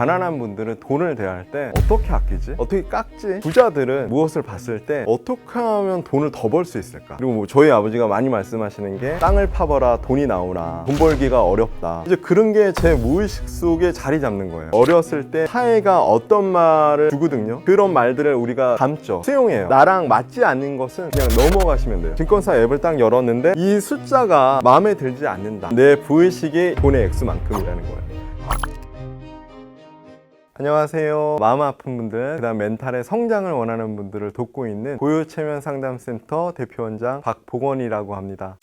가난한 분들은 돈을 대할 때 어떻게 아끼지? 어떻게 깎지? 부자들은 무엇을 봤을 때 어떻게 하면 돈을 더 벌 수 있을까? 그리고 뭐 저희 아버지가 많이 말씀하시는 게 땅을 파봐라 돈이 나오나 돈 벌기가 어렵다. 이제 그런 게 제 무의식 속에 자리 잡는 거예요. 어렸을 때 사회가 어떤 말을 주거든요. 그런 말들을 우리가 담죠. 수용해요. 나랑 맞지 않는 것은 그냥 넘어가시면 돼요. 증권사 앱을 딱 열었는데 이 숫자가 마음에 들지 않는다. 내 부의식이 돈의 액수만큼이라는 거예요. 안녕하세요. 마음 아픈 분들, 그다음 멘탈의 성장을 원하는 분들을 돕고 있는 고요체면 상담센터 대표원장 박보건이라고 합니다.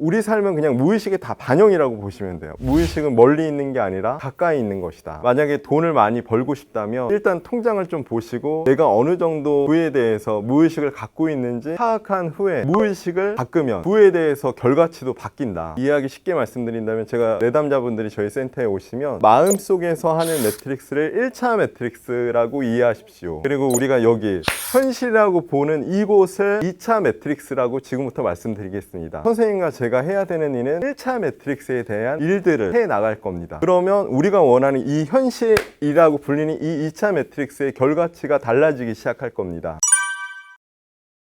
우리 삶은 그냥 무의식의 다 반영이라고 보시면 돼요. 무의식은 멀리 있는 게 아니라 가까이 있는 것이다. 만약에 돈을 많이 벌고 싶다면 일단 통장을 좀 보시고 내가 어느 정도 부에 대해서 무의식을 갖고 있는지 파악한 후에 무의식을 바꾸면 부에 대해서 결과치도 바뀐다. 이해하기 쉽게 말씀드린다면 제가 내담자분들이 저희 센터에 오시면 마음속에서 하는 매트릭스를 1차 매트릭스라고 이해하십시오. 그리고 우리가 여기 현실이라고 보는 이곳을 2차 매트릭스라고 지금부터 말씀드리겠습니다. 선생님과 제가 해야 되는 일은 1차 매트릭스에 대한 일들을 해 나갈 겁니다. 그러면 우리가 원하는 이 현실이라고 불리는 이 2차 매트릭스의 결과치가 달라지기 시작할 겁니다.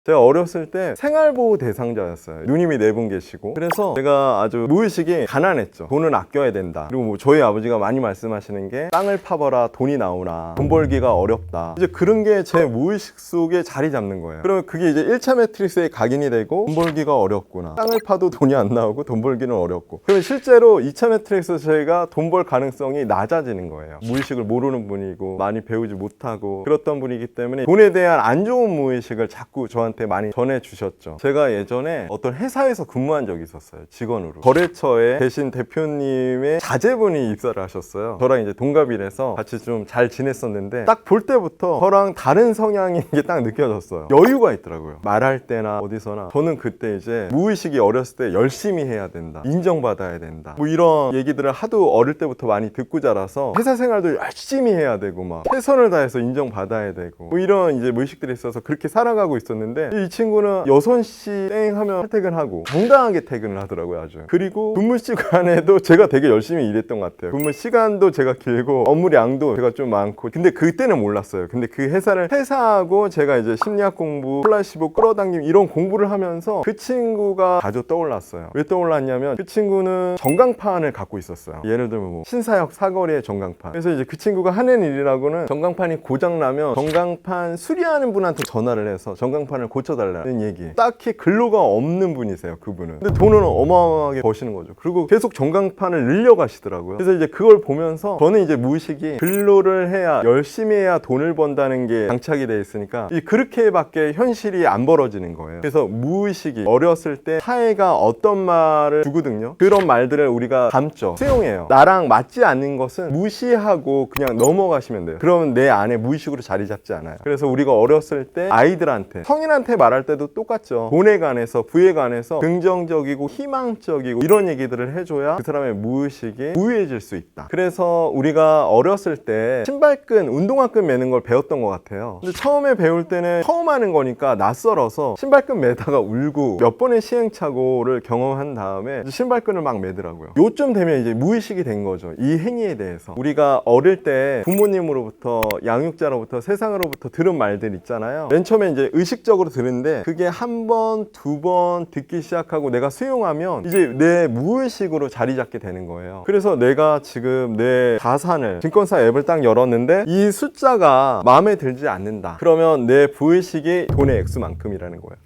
제가 어렸을 때 생활보호 대상자였어요. 누님이 네 분 계시고. 그래서 제가 아주 무의식이 가난했죠. 돈은 아껴야 된다. 그리고 뭐 저희 아버지가 많이 말씀하시는 게 땅을 파봐라 돈이 나오나 돈 벌기가 어렵다. 이제 그런 게 제 무의식 속에 자리 잡는 거예요. 그러면 그게 이제 1차 매트릭스에 각인이 되고 돈 벌기가 어렵구나. 땅을 파도 돈이 안 나오고 돈 벌기는 어렵고. 그러면 실제로 2차 매트릭스 저희가 돈 벌 가능성이 낮아지는 거예요. 무의식을 모르는 분이고 많이 배우지 못하고 그렇던 분이기 때문에 돈에 대한 안 좋은 무의식을 자꾸 저한테 많이 전해 주셨죠. 제가 예전에 어떤 회사에서 근무한 적이 있었어요. 직원으로. 거래처에 계신 대표님의 자제분이 입사를 하셨어요. 저랑 이제 동갑이라서 같이 좀 잘 지냈었는데 딱 볼 때부터 저랑 다른 성향인 게 딱 느껴졌어요. 여유가 있더라고요. 말할 때나 어디서나. 저는 그때 이제 무의식이 어렸을 때 열심히 해야 된다. 인정받아야 된다. 뭐 이런 얘기들을 하도 어릴 때부터 많이 듣고 자라서 회사 생활도 열심히 해야 되고 막 최선을 다해서 인정받아야 되고 뭐 이런 이제 무의식들이 있어서 그렇게 살아가고 있었는데 이 친구는 6시 땡 하면 퇴근하고 당당하게 퇴근을 하더라고요 아주. 그리고 근무 시간에도 제가 되게 열심히 일했던 것 같아요. 근무 시간도 제가 길고 업무량도 제가 좀 많고. 근데 그때는 몰랐어요. 근데 그 회사를 퇴사하고 제가 이제 심리학 공부 플라시보 끌어당김 이런 공부를 하면서 그 친구가 자주 떠올랐어요. 왜 떠올랐냐면 그 친구는 전광판을 갖고 있었어요. 예를 들면 뭐 신사역 사거리의 전광판. 그래서 이제 그 친구가 하는 일이라고는 전광판이 고장나면 전광판 수리하는 분한테 전화를 해서 전광판을 고쳐달라는 얘기. 딱히 근로가 없는 분이세요 그분은. 근데 돈은 어마어마하게 버시는 거죠. 그리고 계속 전광판을 늘려가시더라고요. 그래서 이제 그걸 보면서 저는 이제 무의식이 근로를 해야 열심히 해야 돈을 번다는 게 장착이 돼 있으니까 이 그렇게밖에 현실이 안 벌어지는 거예요. 그래서 무의식이 어렸을 때 사회가 어떤 말을 주거든요. 그런 말들을 우리가 담죠. 수용해요. 나랑 맞지 않는 것은 무시하고 그냥 넘어가시면 돼요. 그러면 내 안에 무의식으로 자리 잡지 않아요. 그래서 우리가 어렸을 때 아이들한테 성인한 테 말할 때도 똑같죠. 돈에 관해서 부에 관해서 긍정적이고 희망적이고 이런 얘기들을 해줘야 그 사람의 무의식이 우위해질 수 있다. 그래서 우리가 어렸을 때 신발끈 운동화끈 매는 걸 배웠던 것 같아요. 근데 처음에 배울 때는 처음 하는 거니까 낯설어서 신발끈 매다가 울고 몇 번의 시행착오를 경험한 다음에 신발끈을 막 매더라고요. 요쯤 되면 이제 무의식이 된 거죠. 이 행위에 대해서. 우리가 어릴 때 부모님으로부터 양육자로부터 세상으로부터 들은 말들 있잖아요. 맨 처음에 이제 의식적으로 들은데 그게 한 번, 두 번 듣기 시작하고 내가 수용하면 이제 내 무의식으로 자리 잡게 되는 거예요. 그래서 내가 지금 내 자산을 증권사 앱을 딱 열었는데 이 숫자가 마음에 들지 않는다. 그러면 내 부의식이 돈의 액수만큼이라는 거예요.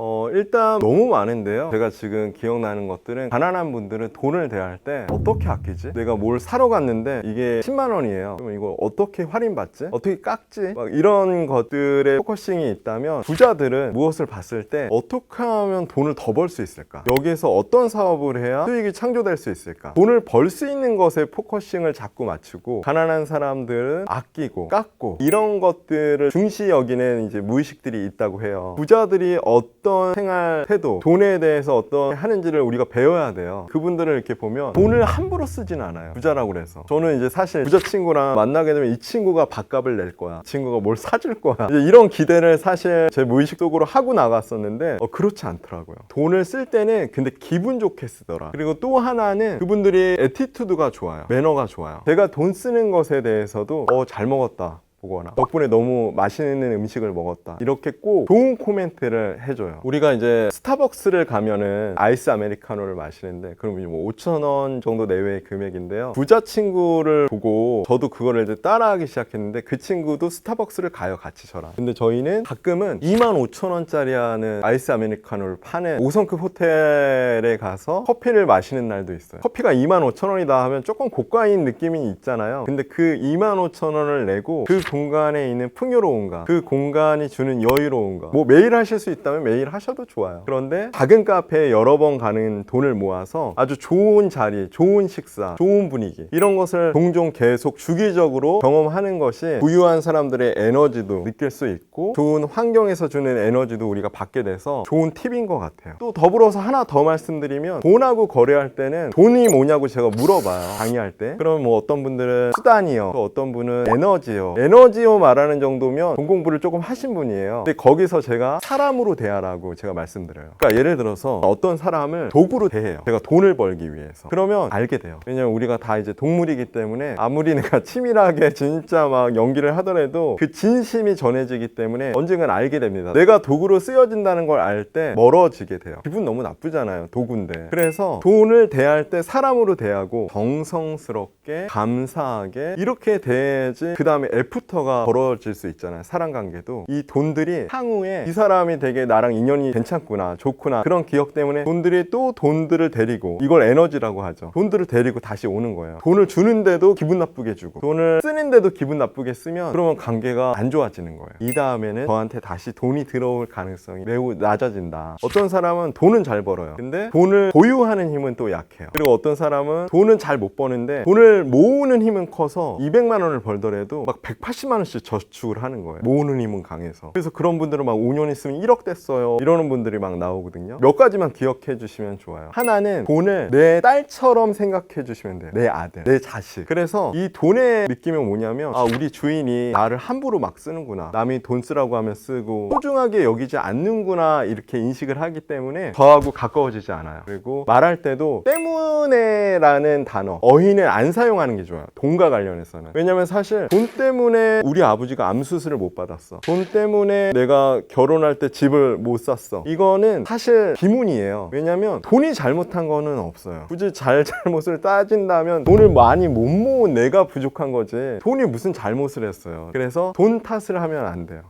어, 일단 너무 많은데요. 제가 지금 기억나는 것들은 가난한 분들은 돈을 대할 때 어떻게 아끼지? 내가 뭘 사러 갔는데 이게 10만 원이에요. 그럼 이거 어떻게 할인받지? 어떻게 깎지? 막 이런 것들에 포커싱이 있다면 부자들은 무엇을 봤을 때 어떻게 하면 돈을 더 벌 수 있을까? 여기에서 어떤 사업을 해야 수익이 창조될 수 있을까? 돈을 벌 수 있는 것에 포커싱을 자꾸 맞추고 가난한 사람들은 아끼고 깎고 이런 것들을 중시 여기는 이제 무의식들이 있다고 해요. 부자들이 어떤 어떤 생활 태도, 돈에 대해서 어떤 하는지를 우리가 배워야 돼요. 그분들을 이렇게 보면 돈을 함부로 쓰진 않아요. 부자라고 그래서. 저는 이제 사실 부자 친구랑 만나게 되면 이 친구가 밥값을 낼 거야. 이 친구가 뭘 사줄 거야. 이런 기대를 사실 제 무의식 속으로 하고 나갔었는데 어, 그렇지 않더라고요. 돈을 쓸 때는 근데 기분 좋게 쓰더라. 그리고 또 하나는 그분들이 에티튜드가 좋아요. 매너가 좋아요. 제가 돈 쓰는 것에 대해서도 어, 잘 먹었다. 보거나. 덕분에 너무 맛있는 음식을 먹었다. 이렇게 꼭 좋은 코멘트를 해줘요. 우리가 이제 스타벅스를 가면은 아이스 아메리카노를 마시는데 그럼 이제 뭐 5천 원 정도 내외의 금액인데요. 부자 친구를 보고 저도 그거를 이제 따라하기 시작했는데 그 친구도 스타벅스를 가요 같이 저랑. 근데 저희는 가끔은 2만 5천 원짜리 하는 아이스 아메리카노를 파는 5성급 호텔에 가서 커피를 마시는 날도 있어요. 커피가 2만 5천 원이다 하면 조금 고가인 느낌이 있잖아요. 근데 그 2만 5천 원을 내고 그 공간에 있는 풍요로움과 그 공간이 주는 여유로움과 뭐 매일 하실 수 있다면 매일 하셔도 좋아요. 그런데 작은 카페에 여러 번 가는 돈을 모아서 아주 좋은 자리 좋은 식사 좋은 분위기 이런 것을 종종 계속 주기적으로 경험하는 것이 부유한 사람들의 에너지도 느낄 수 있고 좋은 환경에서 주는 에너지도 우리가 받게 돼서 좋은 팁인 것 같아요. 또 더불어서 하나 더 말씀드리면 돈하고 거래할 때는 돈이 뭐냐고 제가 물어봐요 강의할 때. 그럼 뭐 어떤 분들은 수단이요 또 어떤 분은 에너지요. 에너 지요 말하는 정도면 돈 공부를 조금 하신 분이에요. 근데 거기서 제가 사람으로 대하라고 제가 말씀드려요. 그러니까 예를 들어서 어떤 사람을 도구로 대해요. 제가 돈을 벌기 위해서. 그러면 알게 돼요. 왜냐면 우리가 다 이제 동물이기 때문에 아무리 내가 치밀하게 진짜 막 연기를 하더라도 그 진심이 전해지기 때문에 언젠간 알게 됩니다. 내가 도구로 쓰여진다는 걸 알 때 멀어지게 돼요. 기분 너무 나쁘잖아요 도구인데. 그래서 돈을 대할 때 사람으로 대하고 정성스럽 게 감사하게 이렇게 대해야지 그 다음에 애프터가 벌어질 수 있잖아요 사람 관계도. 이 돈들이 향후에 이 사람이 되게 나랑 인연이 괜찮구나 좋구나 그런 기억 때문에 돈들이 또 돈들을 데리고 이걸 에너지라고 하죠. 돈들을 데리고 다시 오는 거예요. 돈을 주는데도 기분 나쁘게 주고 돈을 쓰는데도 기분 나쁘게 쓰면 그러면 관계가 안 좋아지는 거예요. 이 다음에는 저한테 다시 돈이 들어올 가능성이 매우 낮아진다. 어떤 사람은 돈은 잘 벌어요. 근데 돈을 보유하는 힘은 또 약해요. 그리고 어떤 사람은 돈은 잘 못 버는데 돈을 모으는 힘은 커서 200만 원을 벌더라도 막 180만 원씩 저축을 하는 거예요. 모으는 힘은 강해서. 그래서 그런 분들은 막 5년 있으면 1억 됐어요. 이러는 분들이 막 나오거든요. 몇 가지만 기억해 주시면 좋아요. 하나는 돈을 내 딸처럼 생각해 주시면 돼요. 내 아들 내 자식. 그래서 이 돈의 느낌이 뭐냐면 아 우리 주인이 나를 함부로 막 쓰는구나. 남이 돈 쓰라고 하면 쓰고 소중하게 여기지 않는구나 이렇게 인식을 하기 때문에 저하고 가까워지지 않아요. 그리고 말할 때도 때문에라는 단어 어휘는 안 사용 하는 게 좋아요. 돈과 관련해서는. 왜냐면 사실 돈 때문에 우리 아버지가 암 수술을 못 받았어. 돈 때문에 내가 결혼할 때 집을 못 샀어. 이거는 사실 비문이에요. 왜냐면 돈이 잘못한 거는 없어요. 굳이 잘 잘못을 따진다면 돈을 많이 못 모은 내가 부족한 거지 돈이 무슨 잘못을 했어요. 그래서 돈 탓을 하면 안 돼요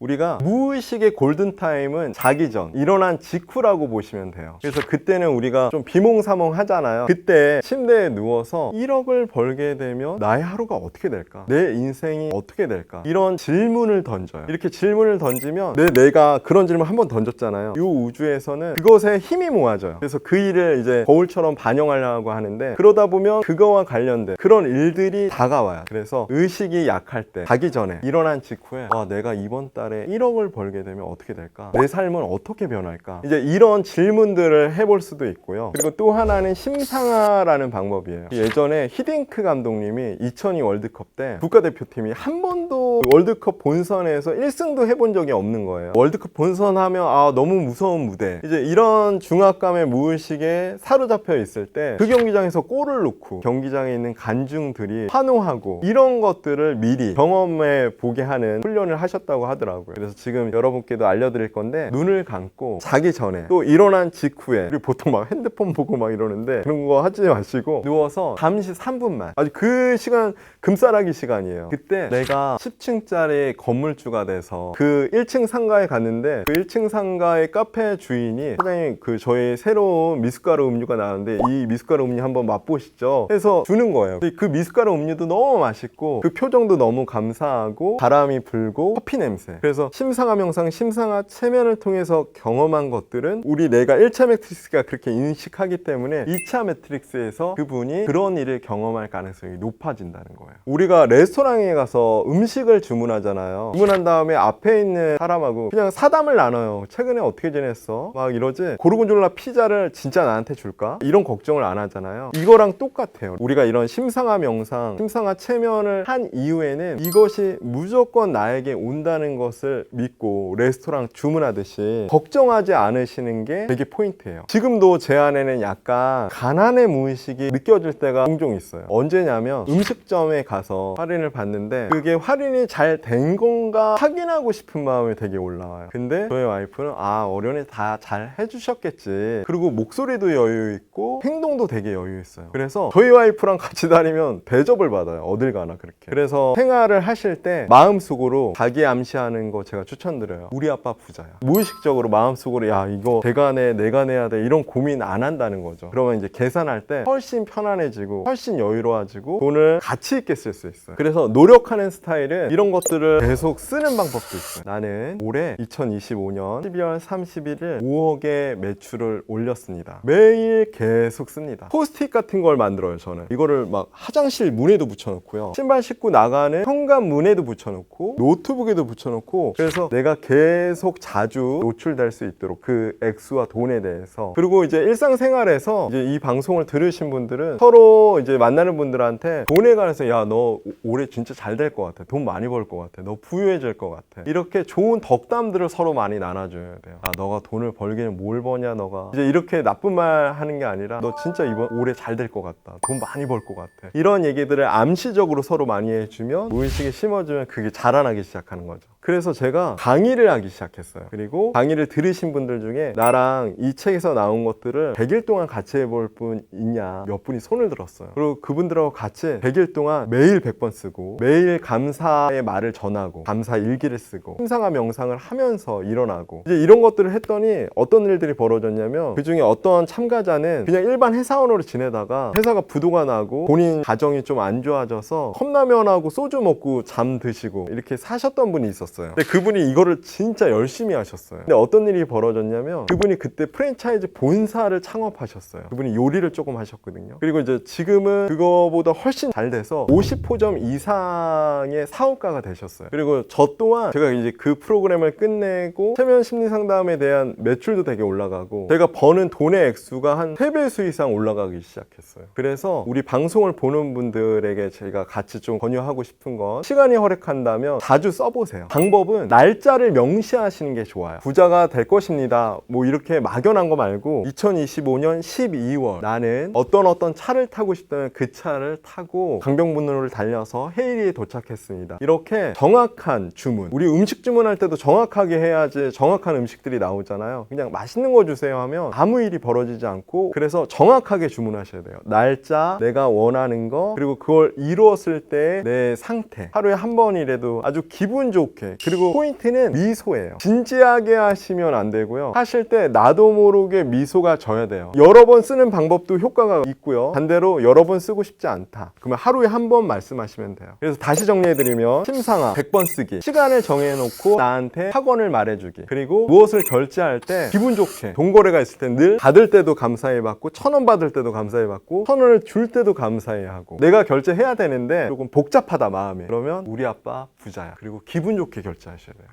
우리가 무의식의 골든타임은 자기 전 일어난 직후라고 보시면 돼요. 그래서 그때는 우리가 좀 비몽사몽 하잖아요. 그때 침대에 누워서 1억을 벌게 되면 나의 하루가 어떻게 될까? 내 인생이 어떻게 될까? 이런 질문을 던져요. 이렇게 질문을 던지면 내 내가 그런 질문 한 번 던졌잖아요. 이 우주에서는 그것에 힘이 모아져요. 그래서 그 일을 이제 거울처럼 반영하려고 하는데 그러다 보면 그거와 관련된 그런 일들이 다가와요. 그래서 의식이 약할 때 자기 전에 일어난 직후에 와 내가 이번 달에 1억을 벌게 되면 어떻게 될까? 내 삶은 어떻게 변할까? 이제 이런 질문들을 해볼 수도 있고요. 그리고 또 하나는 심상화라는 방법이에요. 예전에 히딩크 감독님이 2002 월드컵 때 국가대표팀이 한 번도 월드컵 본선에서 1승도 해본 적이 없는 거예요. 월드컵 본선 하면 아 너무 무서운 무대. 이제 이런 중압감의 무의식에 사로잡혀 있을 때 그 경기장에서 골을 넣고 경기장에 있는 관중들이 환호하고 이런 것들을 미리 경험해 보게 하는 훈련을 하셨다고 하더라고요. 그래서 지금 여러분께도 알려드릴 건데 눈을 감고 자기 전에 또 일어난 직후에 그리고 보통 막 핸드폰 보고 막 이러는데 그런 거 하지 마시고 누워서 잠시 3분만 아주 그 시간 금싸라기 시간이에요. 그때 내가 10층짜리 건물주가 돼서 그 1층 상가에 갔는데 그 1층 상가의 카페 주인이 사장님 그 저희 새로운 미숫가루 음료가 나왔는데 이 미숫가루 음료 한번 맛보시죠. 해서 주는 거예요. 그 미숫가루 음료도 너무 맛있고 그 표정도 너무 감사하고 바람이 불고 커피 냄새. 그래서 심상화 명상, 심상화 체면을 통해서 경험한 것들은 우리 뇌가 1차 매트릭스가 그렇게 인식하기 때문에 2차 매트릭스에서 그분이 그런 일을 경험할 가능성이 높아진다는 거예요. 우리가 레스토랑에 가서 음식을 주문하잖아요. 주문한 다음에 앞에 있는 사람하고 그냥 사담을 나눠요. 최근에 어떻게 지냈어? 막 이러지. 고르곤졸라 피자를 진짜 나한테 줄까? 이런 걱정을 안 하잖아요. 이거랑 똑같아요. 우리가 이런 심상화 명상, 심상화 체면을 한 이후에는 이것이 무조건 나에게 온다는 것을 믿고 레스토랑 주문하듯이 걱정하지 않으시는 게 되게 포인트예요. 지금도 제 안에는 약간 가난의 무의식이 느껴질 때가 종종 있어요. 언제냐면 음식점에 가서 할인을 받는데 그게 할인이 잘 된 건가 확인하고 싶은 마음이 되게 올라와요. 근데 저희 와이프는 아 어련히 다 잘 해주셨겠지. 그리고 목소리도 여유 있고 행동도 되게 여유 있어요. 그래서 저희 와이프랑 같이 다니면 대접을 받아요. 어딜 가나 그렇게. 그래서 생활을 하실 때 마음속으로 자기 암시하는 거 제가 추천드려요. 우리 아빠 부자야. 무의식적으로 마음속으로 야 이거 내가 내 내가 내야 돼 이런 고민 안 한다는 거죠. 그러면 이제 계산할 때 훨씬 편안해지고 훨씬 여유로워지고 돈을 가치 있게 쓸 수 있어요. 그래서 노력하는 스타일은 이런 것들을 계속 쓰는 방법도 있어요. 나는 올해 2025년 12월 31일 5억의 매출을 올렸습니다. 매일 계속 씁니다. 포스트잇 같은 걸 만들어요, 저는. 이거를 막 화장실 문에도 붙여놓고요. 신발 신고 나가는 현관 문에도 붙여놓고 노트북에도 붙여놓고 그래서 내가 계속 자주 노출될 수 있도록 그 액수와 돈에 대해서 그리고 이제 일상생활에서 이제 이 방송을 들으신 분들은 서로 이제 만나는 분들한테 돈에 관해서 야 너 올해 진짜 잘 될 것 같아. 돈 많이 벌 것 같아. 너 부유해질 것 같아. 이렇게 좋은 덕담들을 서로 많이 나눠줘야 돼요 아 너가 돈을 벌기는 뭘 버냐 너가. 이제 이렇게 나쁜 말 하는 게 아니라 너 진짜 이번 올해 잘 될 것 같다. 돈 많이 벌 것 같아. 이런 얘기들을 암시적으로 서로 많이 해주면 무의식에 심어주면 그게 자라나기 시작하는 거죠 그래서 제가 강의를 하기 시작했어요. 그리고 강의를 들으신 분들 중에 나랑 이 책에서 나온 것들을 100일 동안 같이 해볼 분 있냐 몇 분이 손을 들었어요. 그리고 그분들하고 같이 100일 동안 매일 100번 쓰고 매일 감사의 말을 전하고 감사 일기를 쓰고 심상화 명상을 하면서 일어나고 이제 이런 것들을 했더니 어떤 일들이 벌어졌냐면 그 중에 어떤 참가자는 그냥 일반 회사원으로 지내다가 회사가 부도가 나고 본인 가정이 좀 안 좋아져서 컵라면하고 소주 먹고 잠 드시고 이렇게 사셨던 분이 있었어요. 근데 그분이 이거를 진짜 열심히 하셨어요. 근데 어떤 일이 벌어졌냐면 그분이 그때 프랜차이즈 본사를 창업하셨어요. 그분이 요리를 조금 하셨거든요. 그리고 이제 지금은 그거보다 훨씬 잘 돼서 50호점 이상의 사업가가 되셨어요. 그리고 저 또한 제가 이제 그 프로그램을 끝내고 최면 심리 상담에 대한 매출도 되게 올라가고 제가 버는 돈의 액수가 한 3배수 이상 올라가기 시작했어요. 그래서 우리 방송을 보는 분들에게 제가 같이 좀 권유하고 싶은 건 시간이 허락한다면 자주 써보세요. 방법은 날짜를 명시하시는 게 좋아요. 부자가 될 것입니다. 뭐 이렇게 막연한 거 말고 2025년 12월 나는 어떤 어떤 차를 타고 싶다면 그 차를 타고 강병문로를 달려서 헤이리에 도착했습니다. 이렇게 정확한 주문. 우리 음식 주문할 때도 정확하게 해야지 정확한 음식들이 나오잖아요. 그냥 맛있는 거 주세요 하면 아무 일이 벌어지지 않고 그래서 정확하게 주문하셔야 돼요. 날짜, 내가 원하는 거, 그리고 그걸 이루었을 때 내 상태. 하루에 한 번이라도 아주 기분 좋게. 그리고 포인트는 미소예요. 진지하게 하시면 안 되고요. 하실 때 나도 모르게 미소가 져야 돼요. 여러 번 쓰는 방법도 효과가 있고요. 반대로 여러 번 쓰고 싶지 않다. 그러면 하루에 한 번 말씀하시면 돼요. 그래서 다시 정리해드리면 심상화 100번 쓰기. 시간을 정해놓고 나한테 학원을 말해주기. 그리고 무엇을 결제할 때 기분 좋게 동거래가 있을 때 늘 받을 때도 감사해 받고 천 원 받을 때도 감사해 받고 천 원을 줄 때도 감사해 하고 내가 결제해야 되는데 조금 복잡하다 마음이 그러면 우리 아빠 부자야. 그리고 기분 좋게 결제하셔야 돼요.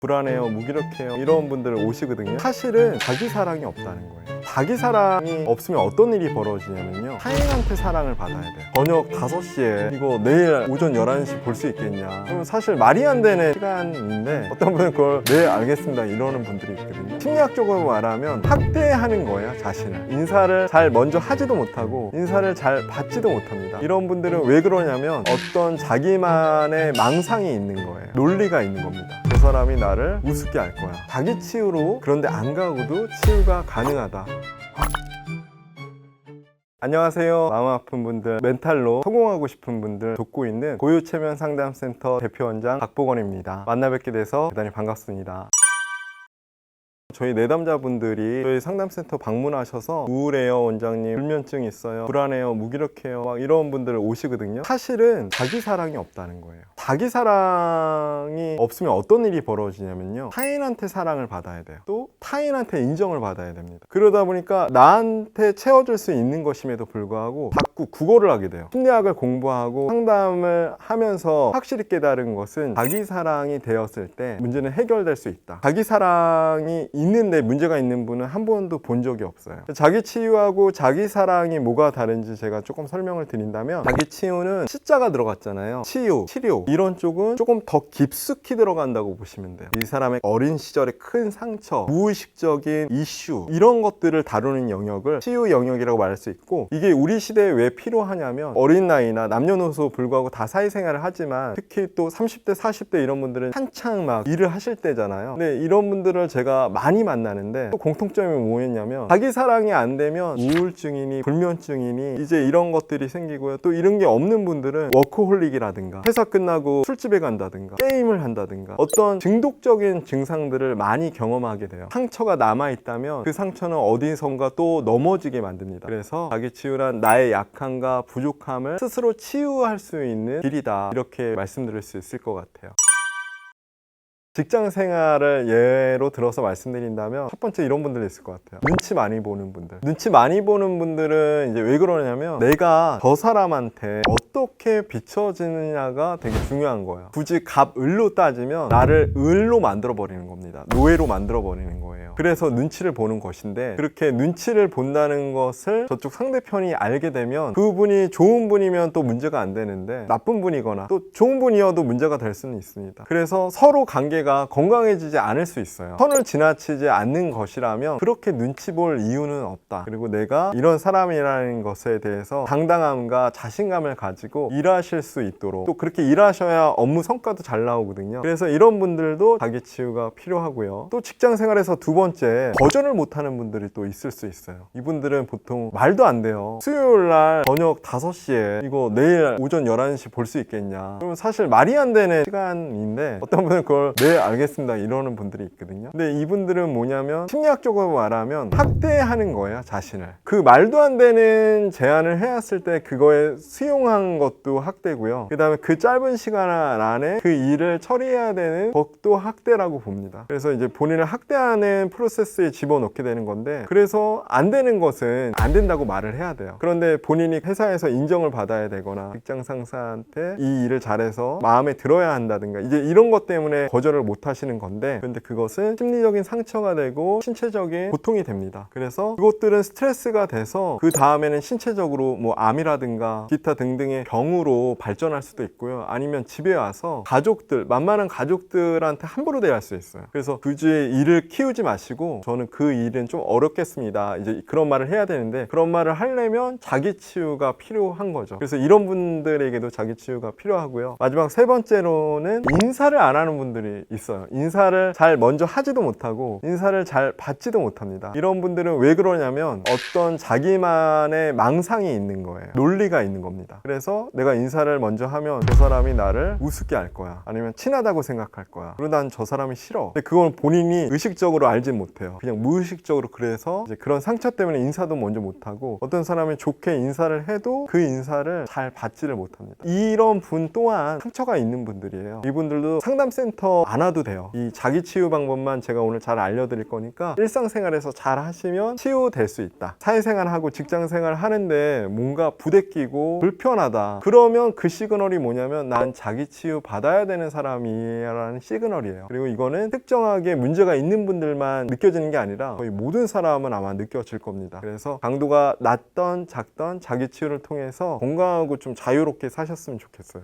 불안해요, 무기력해요 이런 분들 오시거든요. 사실은 자기 사랑이 없다는 거예요. 자기 사랑이 없으면 어떤 일이 벌어지냐면요. 타인한테 사랑을 받아야 돼요. 저녁 5시에 이거 내일 오전 11시 볼 수 있겠냐. 그럼 사실 말이 안 되는 시간인데 어떤 분은 그걸 네 알겠습니다 이러는 분들이 있거든요. 심리학적으로 말하면 학대하는 거예요, 자신을. 인사를 잘 먼저 하지도 못하고 인사를 잘 받지도 못합니다. 이런 분들은 왜 그러냐면 어떤 자기만의 망상이 있는 거예요. 논리가 있는 겁니다. 저 사람이 나를 우습게 할 거야. 자기 치유로 그런데 안 가고도 치유가 가능하다. 안녕하세요. 마음 아픈 분들, 멘탈로 성공하고 싶은 분들 돕고 있는 고유체면 상담센터 대표원장 박보건입니다. 만나 뵙게 돼서 대단히 반갑습니다. 저희 내담자분들이 저희 상담센터 방문하셔서 우울해요 원장님 불면증 있어요 불안해요 무기력해요 막 이런 분들 오시거든요. 사실은 자기 사랑이 없다는 거예요. 자기 사랑이 없으면 어떤 일이 벌어지냐면요. 타인한테 사랑을 받아야 돼요. 또 타인한테 인정을 받아야 됩니다. 그러다 보니까 나한테 채워줄 수 있는 것임에도 불구하고 자꾸 국어를 하게 돼요. 심리학을 공부하고 상담을 하면서 확실히 깨달은 것은 자기 사랑이 되었을 때 문제는 해결될 수 있다. 자기 사랑이 있는데 문제가 있는 분은 한 번도 본 적이 없어요. 자기 치유하고 자기 사랑이 뭐가 다른지 제가 조금 설명을 드린다면 자기 치유는 치자가 들어갔잖아요. 치유, 치료. 이런 쪽은 조금 더 깊숙이 들어간다고 보시면 돼요. 이 사람의 어린 시절의 큰 상처 무의식적인 이슈 이런 것들을 다루는 영역을 치유 영역이라고 말할 수 있고 이게 우리 시대에 왜 필요하냐면 어린 나이나 남녀노소 불구하고 다 사회생활을 하지만 특히 또 30대 40대 이런 분들은 한창 막 일을 하실 때잖아요. 근데 이런 분들을 제가 많이 만나는데 또 공통점이 뭐였냐면 자기 사랑이 안 되면 우울증이니 불면증이니 이제 이런 것들이 생기고요. 또 이런 게 없는 분들은 워커홀릭이라든가 회사 끝나고 술집에 간다든가 게임을 한다든가 어떤 중독적인 증상들을 많이 경험하게 돼요. 상처가 남아있다면 그 상처는 어디선가 또 넘어지게 만듭니다. 그래서 자기 치유란 나의 약함과 부족함을 스스로 치유할 수 있는 길이다. 이렇게 말씀드릴 수 있을 것 같아요 직장 생활을 예로 들어서 말씀드린다면 첫 번째 이런 분들이 있을 것 같아요. 눈치 많이 보는 분들. 눈치 많이 보는 분들은 이제 왜 그러냐면 내가 저 사람한테 어떻게 비춰지느냐가 되게 중요한 거예요. 굳이 갑, 을로 따지면 나를 을로 만들어 버리는 겁니다. 노예로 만들어 버리는 거예요. 그래서 눈치를 보는 것인데 그렇게 눈치를 본다는 것을 저쪽 상대편이 알게 되면 그분이 좋은 분이면 또 문제가 안 되는데 나쁜 분이거나 또 좋은 분이어도 문제가 될 수는 있습니다. 그래서 서로 관계가 건강해지지 않을 수 있어요. 선을 지나치지 않는 것이라면 그렇게 눈치 볼 이유는 없다. 그리고 내가 이런 사람이라는 것에 대해서 당당함과 자신감을 가지고 일하실 수 있도록 또 그렇게 일하셔야 업무 성과도 잘 나오거든요. 그래서 이런 분들도 자기 치유가 필요하고요. 또 직장 생활에서 두번 째 거절을 못하는 분들이 또 있을 수 있어요. 이분들은 보통 말도 안 돼요. 수요일 날 저녁 5시에 이거 내일 오전 11시 볼 수 있겠냐. 그러면 사실 말이 안 되는 시간인데 어떤 분은 그걸 네 알겠습니다 이러는 분들이 있거든요. 근데 이분들은 뭐냐면 심리학적으로 말하면 학대하는 거예요 자신을. 그 말도 안 되는 제안을 해왔을 때 그거에 수용한 것도 학대고요. 그 다음에 그 짧은 시간 안에 그 일을 처리해야 되는 것도 학대라고 봅니다. 그래서 이제 본인을 학대하는 프로세스에 집어넣게 되는 건데 그래서 안 되는 것은 안 된다고 말을 해야 돼요. 그런데 본인이 회사에서 인정을 받아야 되거나 직장 상사한테 이 일을 잘해서 마음에 들어야 한다든가 이제 이런 것 때문에 거절을 못 하시는 건데 근데 그것은 심리적인 상처가 되고 신체적인 고통이 됩니다. 그래서 그것들은 스트레스가 돼서 그 다음에는 신체적으로 뭐 암이라든가 기타 등등의 병으로 발전할 수도 있고요. 아니면 집에 와서 가족들 만만한 가족들한테 함부로 대할 수 있어요. 그래서 굳이 일을 키우지 마시고 저는 그 일은 좀 어렵겠습니다. 이제 그런 말을 해야 되는데 그런 말을 하려면 자기 치유가 필요한 거죠. 그래서 이런 분들에게도 자기 치유가 필요하고요. 마지막 세 번째로는 인사를 안 하는 분들이 있어요. 인사를 잘 먼저 하지도 못하고 인사를 잘 받지도 못합니다. 이런 분들은 왜 그러냐면 어떤 자기만의 망상이 있는 거예요. 논리가 있는 겁니다. 그래서 내가 인사를 먼저 하면 저 사람이 나를 우습게 할 거야. 아니면 친하다고 생각할 거야. 난저 사람이 싫어. 근데 그건 본인이 의식적으로 알진 못해요. 그냥 무의식적으로 그래서 그런 상처 때문에 인사도 먼저 못하고 어떤 사람이 좋게 인사를 해도 그 인사를 잘 받지를 못합니다. 이런 분 또한 상처가 있는 분들이에요. 이분들도 상담센터 안 와도 돼요. 이 자기 치유 방법만 제가 오늘 잘 알려드릴 거니까 일상생활에서 잘 하시면 치유될 수 있다. 사회생활하고 직장생활 하는데 뭔가 부대끼고 불편하다. 그러면 그 시그널이 뭐냐면 난 자기 치유 받아야 되는 사람이라는 시그널이에요. 그리고 이거는 특정하게 문제가 있는 분들만 느껴지는 게 아니라 거의 모든 사람은 아마 느껴질 겁니다. 그래서 강도가 낮던 작던 자기 치유를 통해서 건강하고 좀 자유롭게 사셨으면 좋겠어요.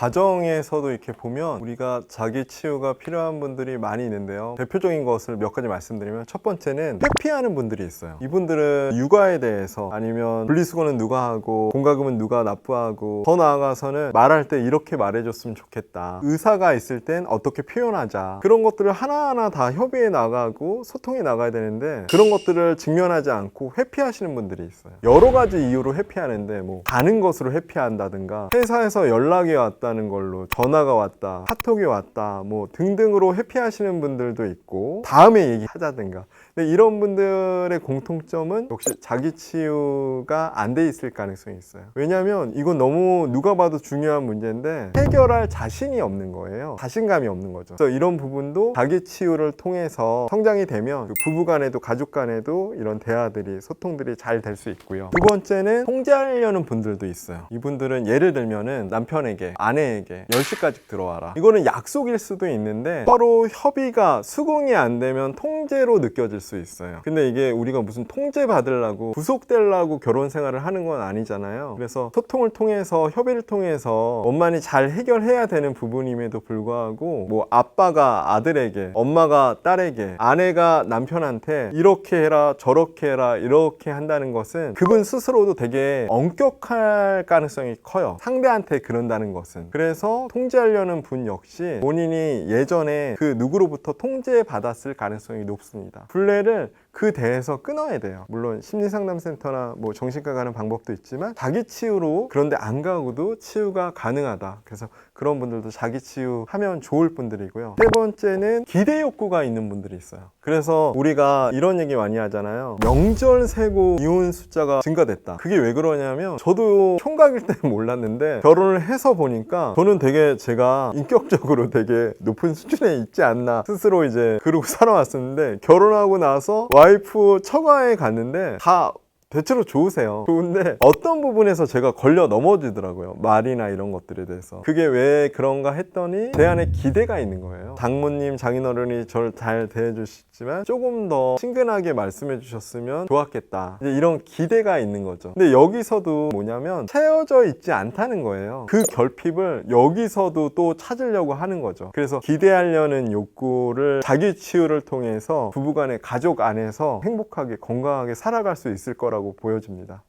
가정에서도 이렇게 보면 우리가 자기 치유가 필요한 분들이 많이 있는데요. 대표적인 것을 몇 가지 말씀드리면 첫 번째는 회피하는 분들이 있어요. 이분들은 육아에 대해서 아니면 분리수거는 누가 하고 공과금은 누가 납부하고 더 나아가서는 말할 때 이렇게 말해줬으면 좋겠다. 의사가 있을 땐 어떻게 표현하자. 그런 것들을 하나하나 다 협의해 나가고 소통해 나가야 되는데 그런 것들을 직면하지 않고 회피하시는 분들이 있어요. 여러 가지 이유로 회피하는데 뭐 가는 것으로 회피한다든가 회사에서 연락이 왔다 만나는 걸로 전화가 왔다, 카톡이 왔다, 뭐 등등으로 회피하시는 분들도 있고 다음에 얘기하자든가. 근데 이런 분들의 공통점은 역시 자기 치유가 안 돼 있을 가능성이 있어요. 왜냐하면 이건 너무 누가 봐도 중요한 문제인데 해결할 자신이 없는 거예요. 자신감이 없는 거죠. 그래서 이런 부분도 자기 치유를 통해서 성장이 되면 그 부부 간에도 가족 간에도 이런 대화들이 소통들이 잘 될 수 있고요. 두 번째는 통제하려는 분들도 있어요. 이분들은 예를 들면은 남편에게 아내에게 10시까지 들어와라. 이거는 약속일 수도 있는데 서로 협의가 수긍이 안 되면 통제로 느껴질 수 있어요. 근데 이게 우리가 무슨 통제 받으려고 구속되려고 결혼 생활을 하는 건 아니잖아요. 그래서 소통을 통해서 협의를 통해서 원만히 잘 해결해야 되는 부분임에도 불구하고 뭐 아빠가 아들에게 엄마가 딸에게 아내가 남편한테 이렇게 해라 저렇게 해라 이렇게 한다는 것은 그분 스스로도 되게 엄격할 가능성이 커요. 상대한테 그런다는 것은. 그래서 통제하려는 분 역시 본인이 예전에 그 누구로부터 통제받았을 가능성이 높습니다. 분례를 그 대에서 끊어야 돼요. 물론 심리상담센터나 뭐 정신과 가는 방법도 있지만 자기 치유로 그런데 안 가고도 치유가 가능하다. 그래서 그런 분들도 자기 치유하면 좋을 분들이고요. 세 번째는 기대 욕구가 있는 분들이 있어요. 그래서 우리가 이런 얘기 많이 하잖아요. 명절 세고 이혼 숫자가 증가됐다. 그게 왜 그러냐면 저도 총각일 때는 몰랐는데 결혼을 해서 보니까 저는 되게 제가 인격적으로 되게 높은 수준에 있지 않나 스스로 이제 그러고 살아왔었는데 결혼하고 나서 와 이프 처가에 갔는데 다 대체로 좋으세요. 좋은데 어떤 부분에서 제가 걸려 넘어지더라고요. 말이나 이런 것들에 대해서. 그게 왜 그런가 했더니 제 안에 기대가 있는 거예요. 장모님, 장인어른이 저를 잘 대해주시지만 조금 더 친근하게 말씀해 주셨으면 좋았겠다. 이제 이런 기대가 있는 거죠. 근데 여기서도 뭐냐면 채워져 있지 않다는 거예요. 그 결핍을 여기서도 또 찾으려고 하는 거죠. 그래서 기대하려는 욕구를 자기 치유를 통해서 부부간의 가족 안에서 행복하게 건강하게 살아갈 수 있을 거라고 보여집니다.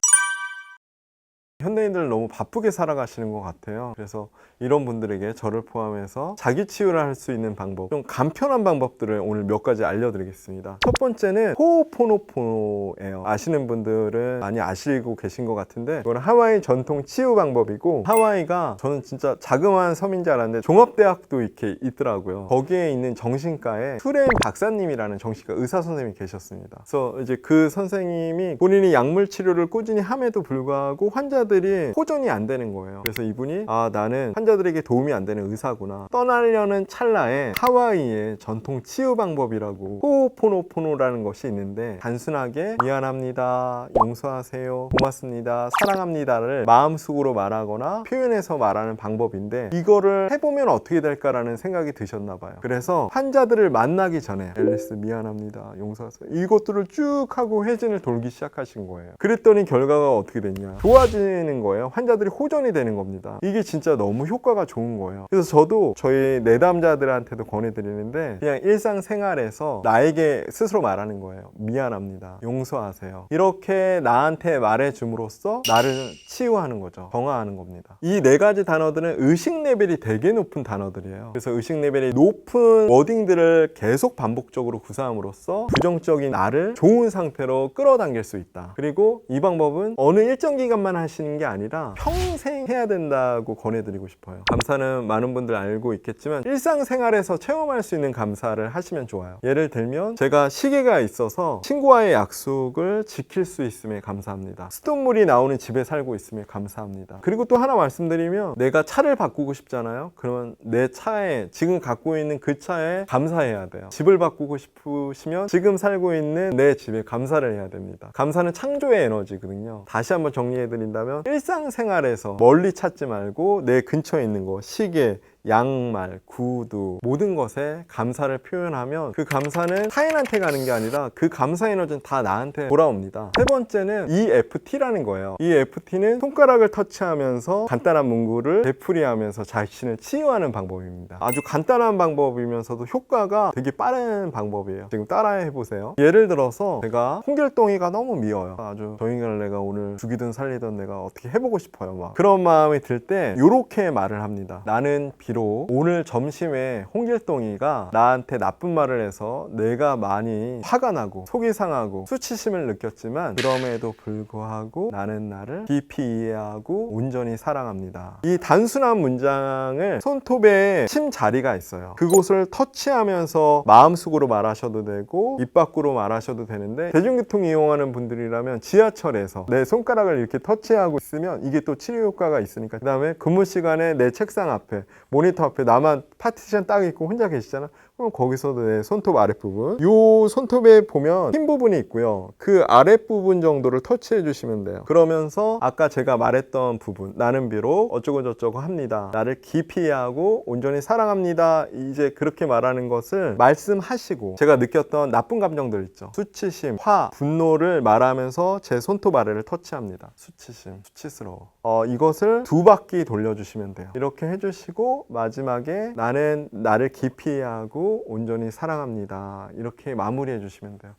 현대인들 너무 바쁘게 살아가시는 것 같아요. 그래서 이런 분들에게 저를 포함해서 자기 치유를 할 수 있는 방법, 좀 간편한 방법들을 오늘 몇 가지 알려드리겠습니다. 첫 번째는 호호포노포노예요. 아시는 분들은 많이 아시고 계신 것 같은데 이건 하와이 전통 치유 방법이고 하와이가 저는 진짜 자그마한 섬인 줄 알았는데 종합대학도 이렇게 있더라고요. 거기에 있는 정신과에 수레인 박사님이라는 정신과 의사 선생님이 계셨습니다. 그래서 이제 그 선생님이 본인이 약물 치료를 꾸준히 함에도 불구하고 환자들 이 호전이 안 되는 거예요. 그래서 이분이 아 나는 환자들에게 도움이 안 되는 의사구나. 떠나려는 찰나에 하와이의 전통 치유 방법이라고 호포노포노라는 것이 있는데 단순하게 미안합니다, 용서하세요, 고맙습니다, 사랑합니다를 마음속으로 말하거나 표현해서 말하는 방법인데 이거를 해보면 어떻게 될까라는 생각이 드셨나 봐요. 그래서 환자들을 만나기 전에 앨리스 미안합니다, 용서하세요 이것들을 쭉 하고 회진을 돌기 시작하신 거예요. 그랬더니 결과가 어떻게 됐냐? 좋아 지는 거예요. 환자들이 호전이 되는 겁니다. 이게 진짜 너무 효과가 좋은 거예요. 그래서 저도 저희 내담자들한테도 권해드리는데 그냥 일상생활에서 나에게 스스로 말하는 거예요. 미안합니다. 용서하세요. 이렇게 나한테 말해줌으로써 나를 치유하는 거죠. 정화하는 겁니다. 이 네 가지 단어들은 의식 레벨이 되게 높은 단어들이에요. 그래서 의식 레벨이 높은 워딩들을 계속 반복적으로 구사함으로써 부정적인 나를 좋은 상태로 끌어당길 수 있다. 그리고 이 방법은 어느 일정 기간만 하시 는 게 아니라 평생 해야 된다고 권해드리고 싶어요. 감사는 많은 분들 알고 있겠지만 일상생활에서 체험할 수 있는 감사를 하시면 좋아요. 예를 들면 제가 시계가 있어서 친구와의 약속을 지킬 수 있음에 감사합니다. 수돗물이 나오는 집에 살고 있음에 감사합니다. 그리고 또 하나 말씀드리면 내가 차를 바꾸고 싶잖아요. 그러면 내 차에 지금 갖고 있는 그 차에 감사해야 돼요. 집을 바꾸고 싶으시면 지금 살고 있는 내 집에 감사를 해야 됩니다. 감사는 창조의 에너지거든요. 다시 한번 정리해 드린다면 일상생활에서 멀리 찾지 말고 내 근처에 있는 거 시계 양말, 구두 모든 것에 감사를 표현하면 그 감사는 타인한테 가는 게 아니라 그 감사 에너지는 다 나한테 돌아옵니다. 세 번째는 EFT라는 거예요. EFT는 손가락을 터치하면서 간단한 문구를 되풀이하면서 자신을 치유하는 방법입니다. 아주 간단한 방법이면서도 효과가 되게 빠른 방법이에요. 지금 따라해 보세요. 예를 들어서 제가 홍길동이가 너무 미워요. 아주 저 인간을 내가 오늘 죽이든 살리든 내가 어떻게 해보고 싶어요. 막 그런 마음이 들 때 이렇게 말을 합니다. 나는 비록 오늘 점심에 홍길동이가 나한테 나쁜 말을 해서 내가 많이 화가 나고 속이 상하고 수치심을 느꼈지만 그럼에도 불구하고 나는 나를 깊이 이해하고 온전히 사랑합니다. 이 단순한 문장을 손톱에 침 자리가 있어요. 그곳을 터치하면서 마음속으로 말하셔도 되고 입 밖으로 말하셔도 되는데 대중교통 이용하는 분들이라면 지하철에서 내 손가락을 이렇게 터치하고 있으면 이게 또 치료 효과가 있으니까 그 다음에 근무 시간에 내 책상 앞에 모니터 앞에 나만 파티션 딱 있고 혼자 계시잖아 그럼 거기서도 내 손톱 아랫부분. 요 손톱에 보면 흰 부분이 있고요. 그 아랫부분 정도를 터치해 주시면 돼요. 그러면서 아까 제가 말했던 부분 나는 비록 어쩌고 저쩌고 합니다. 나를 깊이 이해하고 온전히 사랑합니다. 이제 그렇게 말하는 것을 말씀하시고 제가 느꼈던 나쁜 감정들 있죠. 수치심 화 분노를 말하면서 제 손톱 아래를 터치합니다. 수치심 수치스러워. 어, 이것을 두 바퀴 돌려주시면 돼요. 이렇게 해주시고 마지막에 나는 나를 깊이 이해하고 온전히 사랑합니다. 이렇게 마무리해 주시면 돼요